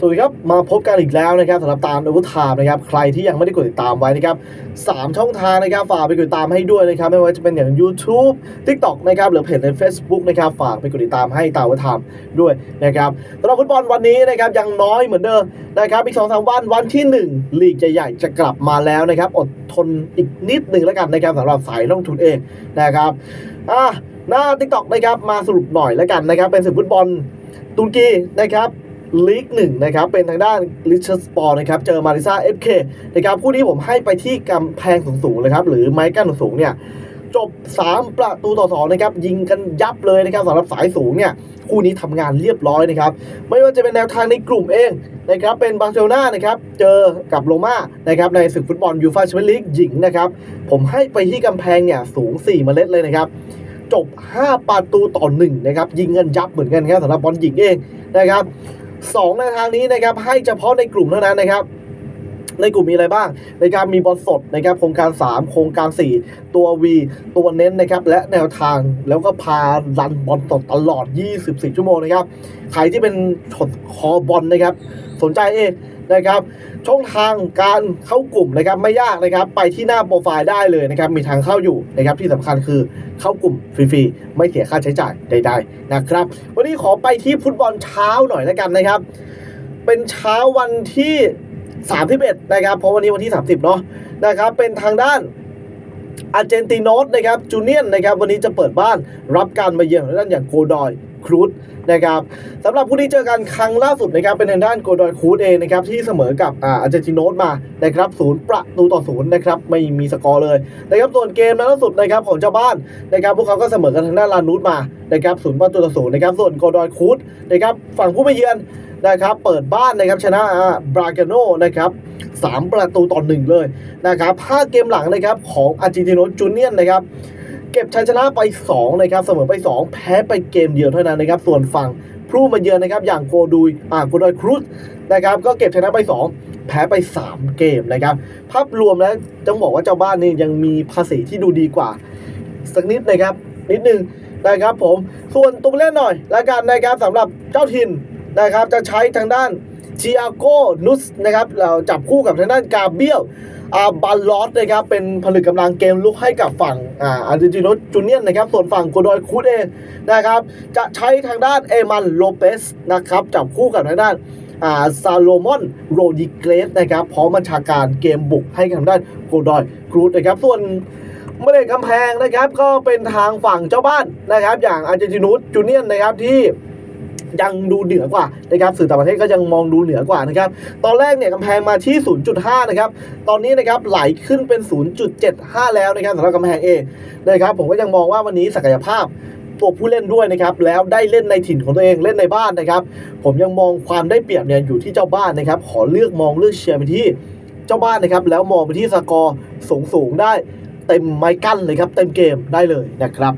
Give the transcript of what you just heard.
สวัสดีครับ มาพบกันอีกแล้วนะครับสำหรับตามอาวุธไทม์นะครับ ใครที่ยังไม่ได้กดติดตามไว้นะครับสามช่องทางนะครับ ฝากไปกดติดตามให้ด้วยนะครับ ไม่ว่าจะเป็นอย่าง YouTube TikTok นะครับ หรือเพจใน Facebook นะครับ ฝากไปกดติดตามให้ตามอาวุธไทม์ด้วยนะครับสำหรับฟุตบอลวันนี้นะครับยังน้อยเหมือนเดิมนะครับ อีกสองสามวันวันที่หนึ่งลีกใหญ่ๆจะกลับมาแล้วนะครับ อดทนอีกนิดหนึ่งแล้วกันนะครับสำหรับสายลงทุนเองนะครับอะหน้า TikTok นะครับมาสรุปหน่อยแล้วกันนะครับเป็นศึกฟุตบอลตุรกีนะครับ ลีกหนึ่งนะครับ เป็นทางด้านลิชสปอร์นะครับ เจอมาริซาเอฟเคนะครับคู่นี้ผมให้ไปที่กำแพงสูงๆเลยครับ หรือไม้กั้นสูงๆเนี่ย จบ 3 ประตูต่อ 2 นะครับ ยิงกันยับเลยนะครับสำหรับสายสูงเนี่ย คู่นี้ทำงานเรียบร้อยนะครับ ไม่ว่าจะเป็นแนวทางในกลุ่มเองนะครับ เป็นบาร์เซโลนานะครับ เจอกับโรม่านะครับ ในศึกฟุตบอลยูฟ่าแชมเปี้ยนลีกหญิงนะครับ ผมให้ไปที่กำแพงเนี่ยสูง 4 เมล็ดเลยนะครับจบ 5 ประตูต่อ1นะครับ ยิงเงินยับเหมือนกันครับสำหรับบอลหญิงเองนะครับ สองในทางนี้นะครับให้เฉพาะในกลุ่มเท่านั้นนะครับ ในกลุ่มมีอะไรบ้างในการมีบอลสดนะครับโครงการ 3 โครงการ 4 ตัว V ตัวเน้นนะครับ และแนวทางแล้วก็พารันบอลสดตลอด 24 ชั่วโมงนะครับ ใครที่เป็นชดคอบอลนะครับ สนใจเอ นะครับช่องทางการเข้ากลุ่มนะครับไม่ยากนะครับไปที่หน้าโปรไฟล์ได้เลยนะครับมีทางเข้าอยู่นะครับที่สำคัญคือเข้ากลุ่มฟรีๆไม่เสียค่าใช้จ่ายใดๆนะครับ วันนี้ขอไปที่ฟุตบอลเช้าหน่อยแล้วกันนะครับ เป็นเช้าวันที่ 31 นะครับ เพราะวันนี้วันที่ 30 เนาะนะครับเป็นทางด้านอาร์เจนติโนสนะครับจูเนียนนะครับวันนี้จะเปิดบ้านรับการมาเยือนของด้านอย่างโกดอย ครูดนะครับสำหรับผู้ที่เจอกันครั้งล่าสุดนะครับเป็นทางด้านโกดอยครูดเองนะครับที่เสมอกับอ่าอาร์เจนติโนสมานะครับศูนย์ประตูต่อศูนย์นะครับไม่มีสกอร์เลยนะครับส่วนเกมล่าสุดนะครับของเจ้าบ้านนะครับพวกเขาก็เสมอกันทางด้านลานูสมานะครับศูนย์ประตูต่อศูนย์นะครับส่วนโกดอยครูดนะครับฝั่งผู้มาเยือนนะครับเปิดบ้านนะครับชนะบราเกโนนะครับสามประตูต่อหนึ่งเลยนะครับห้าเกมหลังนะครับของอาร์เจนติโนจูเนียนนะครับ เก็บชัยชนะไป2นะครับเสมอไป 2 แพ้ไปเกมเดียวเท่านั้นนะครับส่วนฝั่งผู้มาเยือนนะครับอย่างโกดูยอ่าโกดอยครูซนะครับก็เก็บชนะไป 2 แพ้ไป 3 เกมนะครับภาพรวมแล้วต้องบอกว่าเจ้าบ้านนี่ยังมีภาษีที่ดูดีกว่า สักนิดนะครับนิดนึงนะครับผมส่วนตัวเล่นหน่อยล้วกันนะครับสำหรับเจ้าถิ่นนะครับจะใช้ทางด้านจิอาโกนุสนะครับเราจับคู่กับทางด้านกาเบียล บาลอสนะครับเป็นผลึกกำลังเกมลุกให้กับฝั่งอ่าอาร์เจนติโนจูเนียนนะครับส่วนฝั่งโกดอยคูดเองนะครับจะใช้ทางด้านเอมันโลเปสนะครับจับคู่กับทางด้านอาซาโลมอนโรดิเกรสนะครับพร้อมบัญชาการเกมบุกให้ทางด้านโกดอยครูดนะครับส่วนไม่ได้กำแพงนะครับก็เป็นทางฝั่งเจ้าบ้านนะครับ อย่างอาร์เจนตินุสจูเนียนนะครับที่ ยังดูเหนือกว่านะครับสื่อต่างประเทศก็ยังมองดูเหนือกว่านะครับตอนแรกเนี่ยกำแพงมาที่ 0.5 นะครับตอนนี้นะครับไหลขึ้นเป็น 0.75 แล้วนะครับสำหรับกำแพงเองนะครับผมก็ยังมองว่าวันนี้ศักยภาพตัวผู้เล่นด้วยนะครับแล้วได้เล่นในถิ่นของตัวเองเล่นในบ้านนะครับ ผมยังมองความได้เปรียบเนี่ยอยู่ที่เจ้าบ้านนะครับ ขอเลือกมองเลือกเชียร์ไปที่เจ้าบ้านนะครับ แล้วมองไปที่สกอร์สูงๆได้เต็มไม้กั้นเลยครับ เต็มเกมได้เลยนะครับ